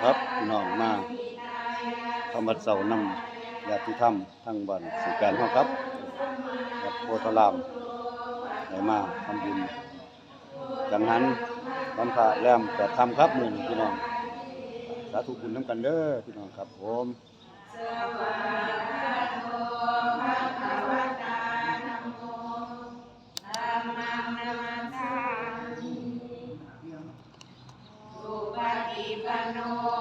ครับน้องมาธรรมเสานำญาติธรรมทั้งบ้านสุการห้องครับวับโพธารามไหนมาทำบุญจังนั้นวันพระแรมแต่ทำครับหนึ่งพี่น้องสาธุบุญนํกันเด้อพี่น้องครับผม อ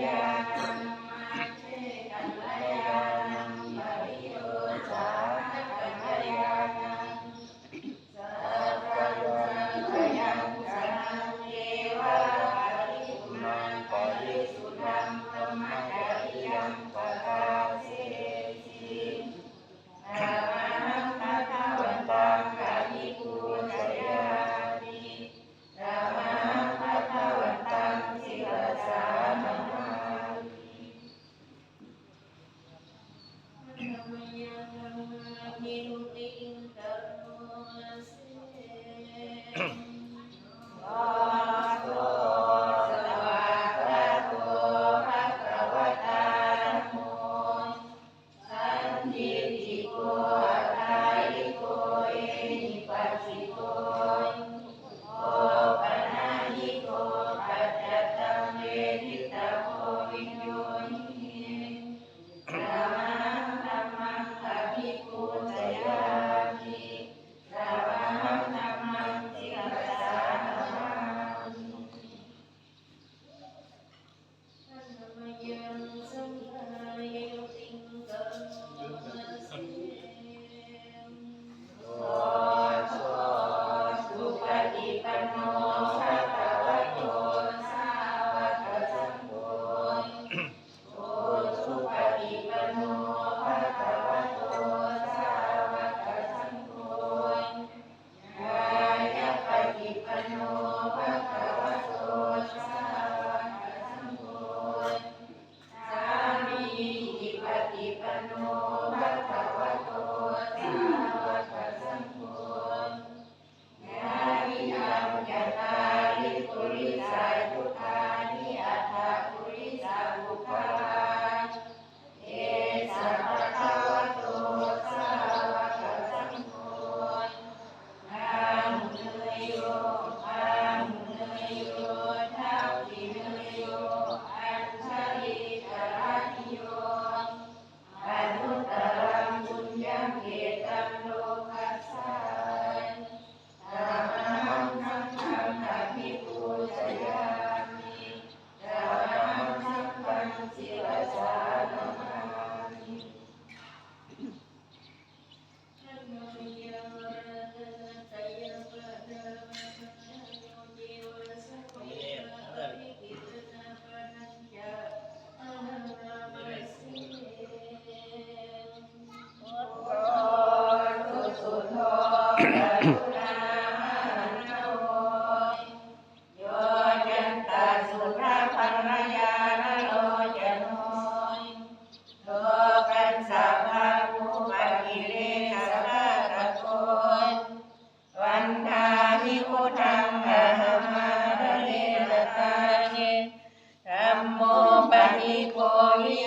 Yeah. Huh.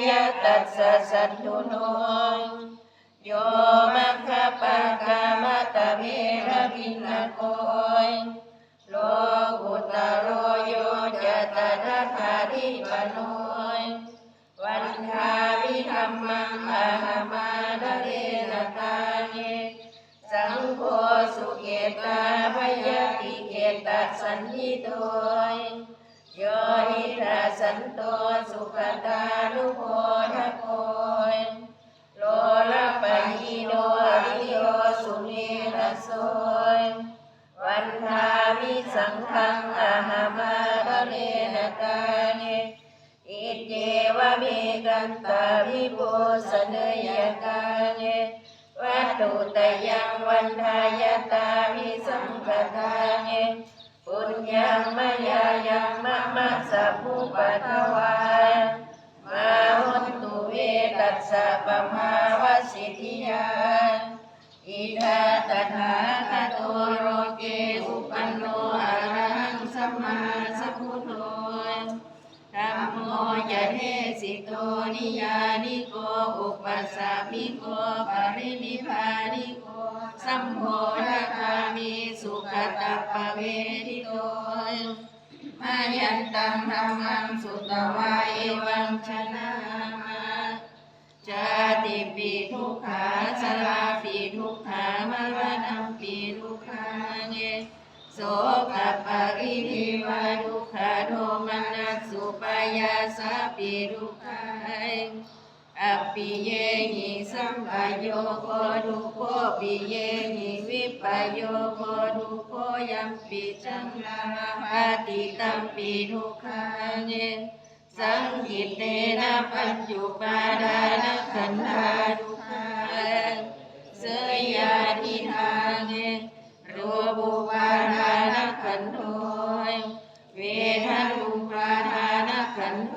ยตัสสะสัตตุโนยโยมัคคปะกามะตะเวระพินนะโกยโลกุตโรโยจะตระธาทิปโนยวันทาวิธรรมังอะหามาดะเรนะตาเยสังโฆสุเกตาพยาติเกตาสันนิโตยโยหิราสันโตสุขตา สังอาหามาระเรนะกาเนอิเจวะเมกันตาวิโปสเนยกาเนวัตุตยังวันทายตามิสังฆทาเนปุญญังมยายังมะมะสัพพุปะทวามาหุนตุเวตัสสะปะภาวสิทธิยาอิทาตถาคตโรเกอุปันโนอะ สัมมาสัพพุทโธธัมโมจะเทสิโตนิยานิโกอุปัสสามิโกปรินิพานิโกสัมโพธคามิสุขตปเวทิโตมายันตังธรรมังสุตวาเอวังชนะมาจาติปีทุกขาสลาปีทุกขามรณะ โสกปริทิวาทุขาโทมนัสสุปายาสปีทุขาอปิเยหิสัมปโยโคทุโคปิเยหิวิปโยโคทุโคยัมปิจังลาภาติตัมปีทุกขาเงสังกิตเตนะปัจจุปาดานะขันธาทุกขาเสยยาทิทา งเงรูปุปาทานขันโทยเวทนุปาทานขันโท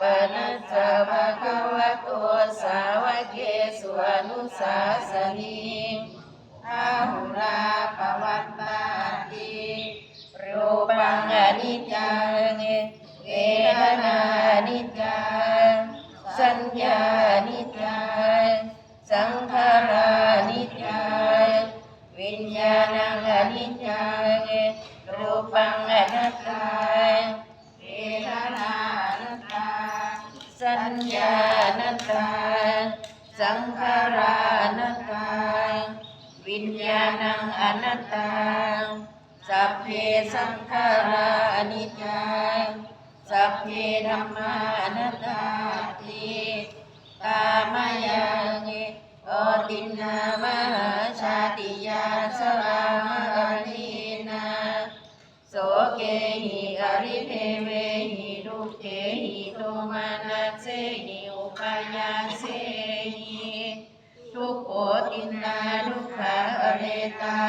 ปนัสสะภะคะวะโตสาวเกสุอนุสาสนีพาหุลาปวัตตาติรูปังอนิจจังเวทนานิจจาสัญญานิจจาสังขารานิจจาวิญญาณังอนิจจารูปังอนัตตา ญาอนัตตาสังขาราอนัตตาวิญญาณังอนัตตาสัพเพสังขาราอนิจจาสัพเพธัมมาอนัตตาติตามายาเงโอตินนามหาชาติยาสลามะลีนาโสเกหิอริเทเวหิทุเกหิโทมานา กโขตินนาทุขาอเรตา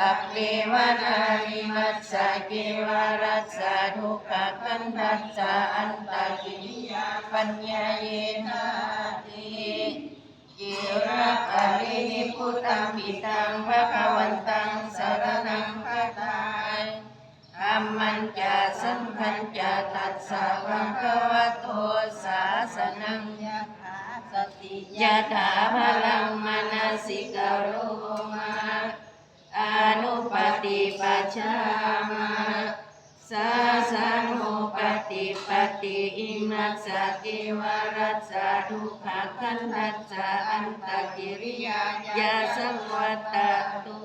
อัปเปวนานิมัสสะเกวารัสสะทุกขันทัสสะอันตากิริยาปัญญาเยนาติเยระปะรินิพุตังปิตังภะคะวันตังสรณังพะทายธรรมันจะสังขันจะตัสสะภะคะวะโตสาสนังยะถาสติยะถาพลัง ชฌามาสาสานุปฏิปฏิอิมัสสะเกวรัสสะทุกขขันธัสสะอันตกิริยายาสังวัตตุ